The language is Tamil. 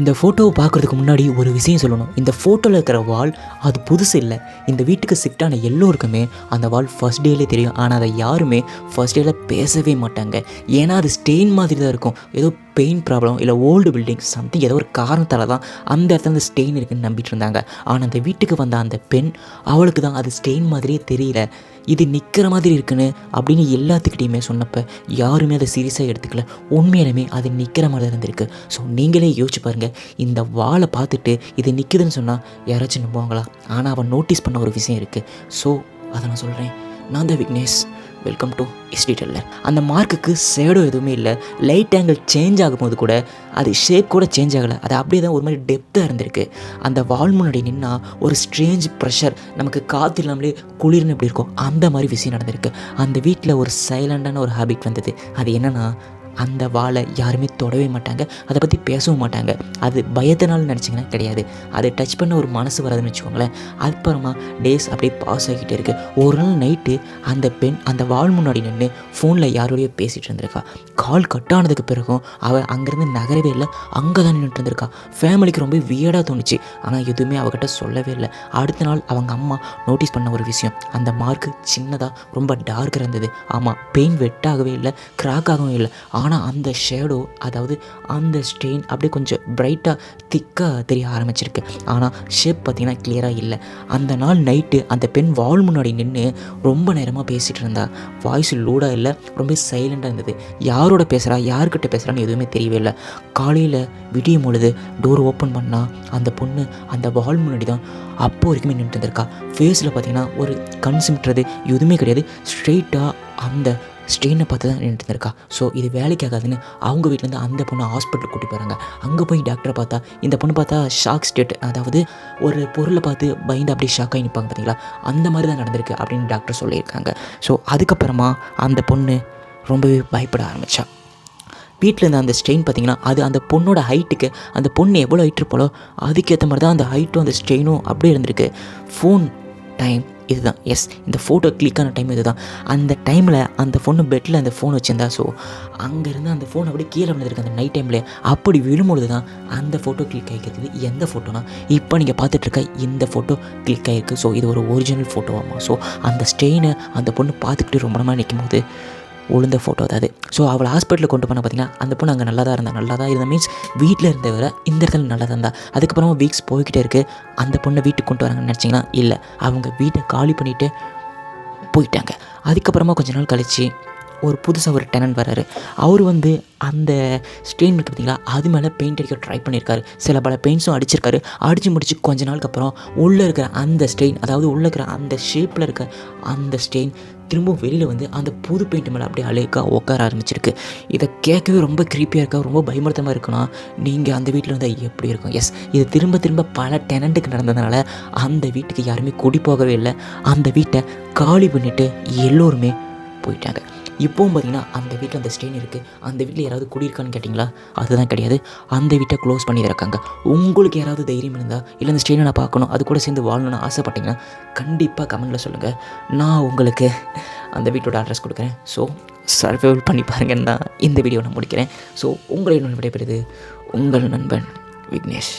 இந்த ஃபோட்டோவை பார்க்குறதுக்கு முன்னாடி ஒரு விஷயம் சொல்லணும். இந்த ஃபோட்டோவில் இருக்கிற வால் அது புதுசு இல்லை. இந்த வீட்டுக்கு சிக்டான எல்லோருக்குமே அந்த வால் ஃபர்ஸ்ட் டேலே தெரியும். ஆனால் அதை யாருமே ஃபர்ஸ்ட் டேல பேசவே மாட்டாங்க. ஏன்னா அது ஸ்டெயின் மாதிரி தான் இருக்கும். ஏதோ பெயின் ப்ராப்ளம் இல்லை ஓல்டு பில்டிங் சம்திங் ஏதோ ஒரு காரணத்தால் தான் அந்த இடத்துல அந்த ஸ்டெயின் இருக்குன்னு நம்பிட்டு இருந்தாங்க. ஆனால் அந்த வீட்டுக்கு வந்த அந்த பெண் அவளுக்கு தான் அது ஸ்டெயின் மாதிரியே தெரியல. இது நிற்கிற மாதிரி இருக்குன்னு அப்படின்னு எல்லாத்துக்கிட்டையுமே சொன்னப்போ யாருமே அதை சீரியஸாக எடுத்துக்கல. உண்மையிலுமே அது நிற்கிற மாதிரி தான் இருந்திருக்கு. ஸோ நீங்களே யோசிச்சு பாருங்கள் இந்த வாழை பார்த்துட்டு இது நிற்குதுன்னு சொன்னால் யாராச்சும் நம்புவாங்களா? ஆனால் அவன் நோட்டீஸ் பண்ண ஒரு விஷயம் இருக்குது ஸோ அதை நான் சொல்கிறேன் நான் தான் விக்னேஷ். வெல்கம் டு டெல்லர் அந்த மார்க்குக்கு ஷேடோ எதுவுமே இல்லை. லைட் ஆங்கிள் சேஞ்ச் ஆகும்போது கூட அது ஷேப் கூட சேஞ்ச் ஆகலை. அது அப்படியே தான் ஒரு மாதிரி டெப்த்தாக இருந்திருக்கு. அந்த வால் முன்னாடி நின்னா ஒரு ஸ்ட்ரேஞ்ச் ப்ரெஷர் நமக்கு காற்று இல்லாமலே குளிர்னு எப்படி இருக்கும்? அந்த மாதிரி விஷயம் நடந்திருக்கு. அந்த வீட்டில் ஒரு சைலண்டான ஒரு ஹேபிட் வந்தது. அது என்னென்னா அந்த வாழை யாருமே தொடவே மாட்டாங்க. அதை பற்றி பேசவும் மாட்டாங்க. அது பயத்தினால நினச்சிங்கன்னா கிடையாது. அதை டச் பண்ண ஒரு மனசு வராதுன்னு வச்சுக்கோங்களேன். அப்புறமா டேஸ் அப்படியே பாஸ் ஆகிக்கிட்டே இருக்குது ஒரு நாள் நைட்டு அந்த பெண் அந்த வாழ் முன்னாடி நின்று ஃபோனில் யாரோடையோ பேசிகிட்டு இருந்திருக்கா. கால் கட் ஆனதுக்கு பிறகும் அவள் அங்கேருந்து நகரவே இல்லை அங்கே தான் நின்றுட்டு இருந்திருக்கா. ஃபேமிலிக்கு ரொம்ப வியடாக தோணுச்சு. ஆனால் எதுவுமே அவகிட்ட சொல்லவே இல்லை. அடுத்த நாள் அவங்க அம்மா நோட்டீஸ் பண்ண ஒரு விஷயம். அந்த மார்க்கு சின்னதாக ரொம்ப டார்க் இருந்தது. ஆமாம் பெயின் வெட்டாகவே இல்லை கிராக் ஆகவும் இல்லை. ஆனால் அந்த ஷேடோ அதாவது அந்த ஸ்டெயின் அப்படியே கொஞ்சம் பிரைட்டாக திக்காக தெரிய ஆரம்பிச்சிருக்கு. ஆனால் ஷேப் பார்த்திங்கன்னா கிளியராக இல்லை. அந்த நாள் நைட்டு அந்த பெண் வால் முன்னாடி நின்று ரொம்ப நேரமாக பேசிகிட்டு இருந்தா. வாய்ஸ் லூடாக இல்லை ரொம்ப சைலண்டாக இருந்தது. யாரோட பேசுகிறா யார்கிட்ட பேசுகிறான்னு எதுவுமே தெரியவே இல்லை. காலையில் விடியும் பொழுது டோர் ஓப்பன் பண்ணால் அந்த பொண்ணு அந்த வால் முன்னாடி தான் அப்போ வரைக்குமே நின்றுட்டு இருந்திருக்கா. ஃபேஸில் பார்த்தீங்கன்னா ஒரு கண் சிமிட்டுறது எதுவுமே கிடையாது. ஸ்ட்ரெயிட்டாக அந்த ஸ்ட்ரெயினை பார்த்து தான் நின்றுட்டு இருக்கா ஸோ இது வேலைக்கு ஆகாதுன்னு அவங்க வீட்டிலேருந்து அந்த பொண்ணை ஹாஸ்பிட்டல் கூட்டி போகிறாங்க அங்கே போய் டாக்டரை பார்த்தா இந்த பொண்ணு பார்த்தா ஷாக் ஸ்டேட் அதாவது ஒரு பொருளை பார்த்து பயந்து அப்படியே ஷாக்காகி நிற்பாங்க பார்த்தீங்களா அந்த மாதிரி தான் நடந்திருக்கு அப்படின்னு டாக்டர் சொல்லியிருக்காங்க. ஸோ அதுக்கப்புறமா அந்த பொண்ணு ரொம்பவே பயப்பட ஆரம்பித்தா வீட்டில் இருந்த அந்த ஸ்ட்ரெயின் பார்த்திங்கன்னா அது அந்த பொண்ணோட ஹைட்டுக்கு அந்த பொண்ணு எவ்வளோ ஹைட் இருப்பாளோ அதுக்கேற்ற மாதிரி தான் அந்த ஹைட்டும் அந்த ஸ்ட்ரெயினும் அப்படியே இருந்திருக்கு. ஃபோன் டைம் இதுதான். எஸ் இந்த ஃபோட்டோ கிளிக்கான டைம் இதுதான். அந்த டைமில் அந்த பொண்ணு பெட்டில் அந்த ஃபோன் வச்சுருந்தா ஸோ அங்கேருந்து அந்த ஃபோன் அப்படியே கீழே விழுந்திருக்கு அந்த நைட் டைமில் அப்படி விழும்பொழுது தான் அந்த ஃபோட்டோ கிளிக் ஆகிக்கிறது எந்த ஃபோட்டோனா இப்போ நீங்கள் பார்த்துட்ருக்க இந்த ஃபோட்டோ கிளிக் ஆகிருக்கு ஸோ இது ஒரு ஒரிஜினல் ஃபோட்டோவாமா ஸோ அந்த ஸ்டெயினை அந்த பொண்ணு பார்த்துக்கிட்டு ரொம்ப நேரமாக நிற்கும் போது உளுந்த ஃபோட்டோ தான் அது. ஸோ அவளை ஹாஸ்பிட்டலில் கொண்டு போனால் பார்த்தீங்கன்னா அந்த பொண்ணு அங்கே நல்லா தான் இருந்தா. நல்லா தான் இருந்தால் மீன்ஸ் வீட்டில் இருந்த விட இந்த இடத்துல நல்லா தான் இருந்தா. அதுக்கப்புறமா வீக்ஸ் போய்கிட்டே இருக்குது அந்த பொண்ணை வீட்டுக்கு கொண்டு வராங்கன்னு நினச்சிங்கன்னா இல்லை. அவங்க வீட்டை காலி பண்ணிவிட்டு போயிட்டாங்க. அதுக்கப்புறமா கொஞ்ச நாள் கழித்து ஒரு புதுசாக ஒரு டெனன்ட் வராரு அவர் வந்து அந்த ஸ்டெயின் இருக்குது பார்த்தீங்களா அது மேலே பெயிண்ட் அடிக்க ட்ரை பண்ணியிருக்காரு சில பல பெயிண்ட்ஸும் அடிச்சிருக்காரு. அடித்து முடிச்சு கொஞ்ச நாளுக்கு அப்புறம் உள்ளே இருக்கிற அந்த ஸ்டெயின் அதாவது உள்ளே இருக்கிற அந்த ஷேப்பில் இருக்க அந்த ஸ்டெயின் திரும்பவும் வெளியில் வந்து அந்த புது பெயிண்ட் மேலே அப்படியே அழகாக உட்கார ஆரம்பிச்சிருக்கு. இதை கேட்கவே ரொம்ப க்ரீப்பியாக இருக்கா? ரொம்ப பயமுறுத்தமாக இருக்குன்னா நீங்கள் அந்த வீட்டில் வந்து எப்படி இருக்கும்? எஸ் இது திரும்ப திரும்ப பல டெனண்ட்டுக்கு நடந்ததுனால அந்த வீட்டுக்கு யாருமே குடி போகவே இல்லை. அந்த வீட்டை காலி பண்ணிவிட்டு எல்லோருமே போயிட்டாங்க. இப்போவும் பார்த்தீங்கன்னா அந்த வீட்டில் அந்த ஸ்டெயின் இருக்குது அந்த வீட்டில் யாராவது குடியிருக்கான்னு கேட்டிங்களா? அதுதான் கிடையாது. அந்த வீட்டை க்ளோஸ் பண்ணி இருக்காங்க உங்களுக்கு யாராவது தைரியம் இருந்தால் இல்லை அந்த ஸ்டெயினை நான் பார்க்கணும் அது கூட சேர்ந்து வாழணும்னு ஆசைப்பட்டீங்கன்னா கண்டிப்பாக கமெண்ட்டில் சொல்லுங்கள் நான் உங்களுக்கு அந்த வீட்டோட அட்ரஸ் கொடுக்குறேன். ஸோ சர்வைவல் பண்ணி பாருங்கன்னு தான் இந்த வீடியோ நான் முடிக்கிறேன். ஸோ உங்களை இன்னொன்று விடைபெறுது உங்கள் நண்பன் விக்னேஷ்.